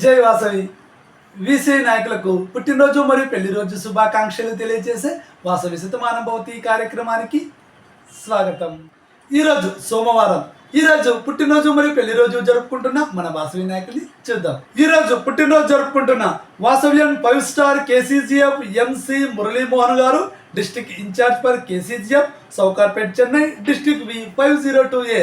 జై వాసవి. వీసీ నాయకులకు పుట్టినరోజు మరియు పెళ్ళి రోజు శుభాకాంక్షలు తెలియజేసే వాసవి శతమానం భవతి కార్యక్రమానికి స్వాగతం. ఈరోజు సోమవారం. ఈరోజు పుట్టినరోజు మరియు పెళ్ళి రోజు జరుపుకుంటున్న మన వాసవి నాయకుని చూద్దాం. ఈరోజు పుట్టినరోజు జరుపుకుంటున్న Vasavyam five star KCGF MC Muralimohan garu district incharge for KCGF Sowcarpet Chennai district V five zero two A.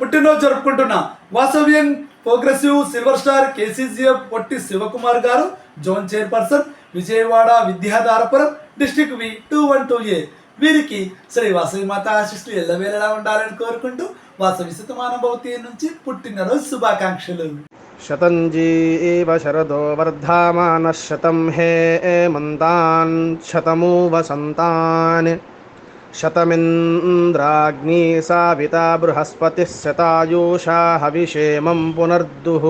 పుట్టినరోజు జరుపుకుంటున్న. Vasavyam progressive silver star KCCF Potti Sivakumar garu zone chairperson Vijayawada Vidyadharapuram district V two one two A. వీరికి శ్రీ వాసవి మాత ఆశిస్సులు ఎల్లవేళలా ఉండాలని కోరుకుంటూ వాసవి శతమానుభవతి నుంచి పుట్టినరోజు శుభాకాంక్షలు. శతంజీ ఇవ శరదో వర్ధమాన శతం హే మంతాన్ శతమూ వసంతాన్ शतमिन्द्राग्नी साविता बृहस्पतिः शतायुषा हविषेमं पुनर्दुः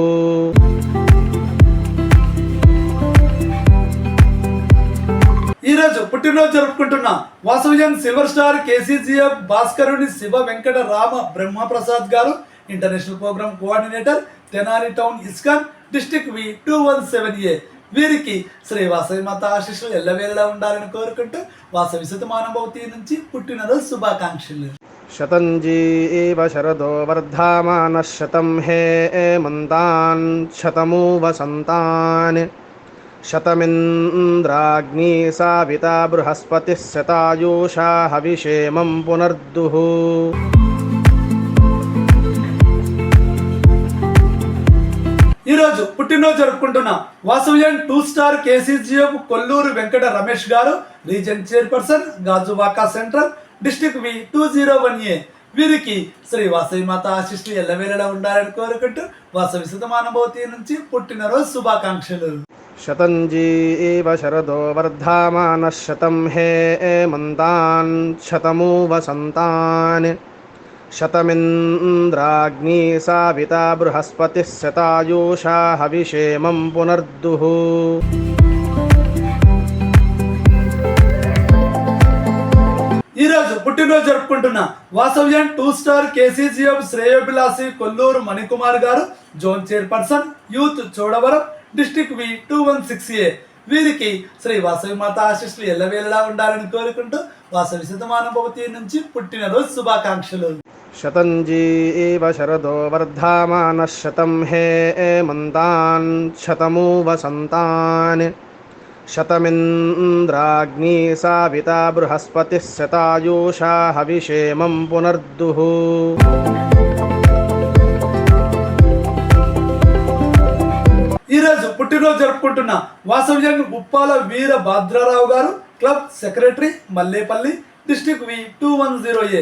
ఈరోజు పుట్టినరోజు జరుపుకుంటున్న వాసవ్యం silver star KCGF భాస్కరుని Siva Venkata Rama Brahmaprasad గారు international programme coordinator Tenali town ISKCON district V two one seven A వీరికి శ్రీ వాసవి మత ఆశీస్సులు ఎల్లవేళలా ఉండాలని కోరుకుంటూ వాసవి శతమానుభూతి నుంచి పుట్టినరోజు శుభాకాంక్షలు. శతంజీ ఏవ శరదో వర్ధమాన శతం హే మంతాన్ శతమూ వసంతాన్ శతమింద్రాగ్ని సావిత బృహస్పతి శతాయూషా హవిషేమం పునర్దుః. ఈరోజు పుట్టినరోజు జరుపుకుంటున్నాం Vasavyam two star KCGF Kolluru Venkata Ramesh garu region chairperson Gajuwaka central district V two zero one A. వీరికి శ్రీ వాసవి మాత ఆశిష్లు ఎల్లవేళలా ఉండాలని కోరుకుంటూ వాసవి సుతమానుభూతి నుంచి పుట్టినరోజు శుభాకాంక్షలు. శతంజీ శరదో వర్ధామాన శతం హే మంతాన్ శతమూ వసంతాన్ शतमिन्द्राग्नी साविता बृहस्पतिः शतायुषा हविषेमं पुनर्दुः ఈరోజు పుట్టినరోజు జరుపుకుంటున్న వాసవ్యం two star KCGF శ్రేయోభిలాసి Kolluru Manikumar గారు zone chairperson youth Chodavaram district V two one six A వీరికి శ్రీ వాసవి మాత ఆశీస్సులు ఎల్లవేళలా ఉండాలని కోరుకుంటూ వాసవి శతమానభవతి నుంచి పుట్టినరోజు శుభాకాంక్షలు शतञ्जी एव शरदो वर्धामानः शतं हे एमन्तान् शतमु वसन्तान् शतमिन्द्राग्नी साविता बृहस्पतिः शतायुषा हविषेमं पुनर्दुः ఈరోజు పుట్టినరోజు జరుపుకుంటున్న వాసవ్యం ఉప్పాల వీర భాద్రారావు గారు club secretary Mallepalli district V two one zero A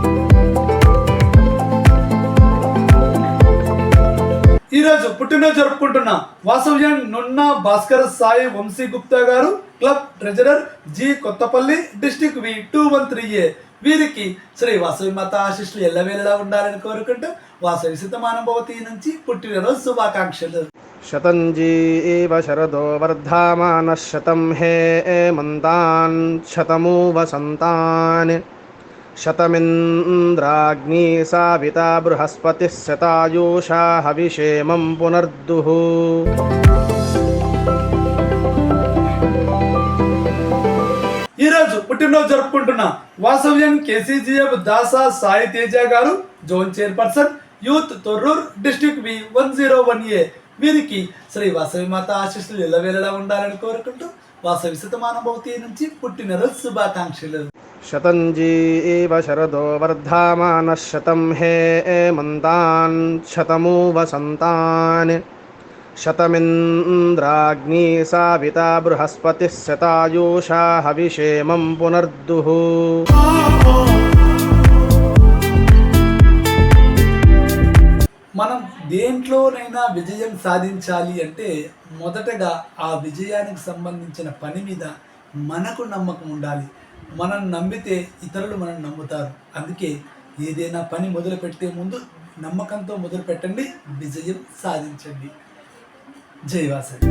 ఈరోజు పుట్టినరోజు జరుపుకుంటున్న వాసవ్యం నున్న Bhaskar Sai Vamsi Gupta garu club treasurer G Kothapalli district V two one three A. వీరికి శ్రీ వాసవి మాత ఆశిష్లు ఎల్లవేళలా ఉండాలని కోరుకుంటూ వాసవి సిద్ధమానుభవతి నుంచి పుట్టినరోజు శుభాకాంక్షలు. శతంజీ శరదో వర్ధమాన శతం హే మంతాన్ శతమూ వసంతాన్ शतमिन्द्राग्नी साविता बृहस्पतिः शतायुषा हविषेमं पुनर्दुः ఈరోజు పుట్టినరోజు జరుపుకుంటున్న వాసవ్యం కేసీజీఎఫ్ దాసా సాయి తేజ గారు zone chairperson youth Thorrur district V one zero one A వీరికి శ్రీ వాసవి మాత ఆశీస్సులు ఎల్లవేళలా ఉండాలని కోరుకుంటూ వాసవి శతమానభవతి నుంచి పుట్టినరోజు శుభాకాంక్షలు శతంజీ శరదో వర్ధమానः శతం హే మంతాన్ శతమూ వసంతాన్ శతమింద్రాగ్నీ సావితా బృహస్పతి శతాయూషా హవిషేమం పునర్దుః. మనం దేంట్లోనైనా విజయం సాధించాలి అంటే మొదటగా ఆ విజయానికి సంబంధించిన పని మీద మనకు నమ్మకం ఉండాలి. మనం నమ్మితే ఇతరులు మనం నమ్ముతారు. అందుకే ఏదైనా పని మొదలు పెట్టే ముందు నమ్మకంతో మొదలు పెట్టండి విజయం సాధించండి. జైవాసరి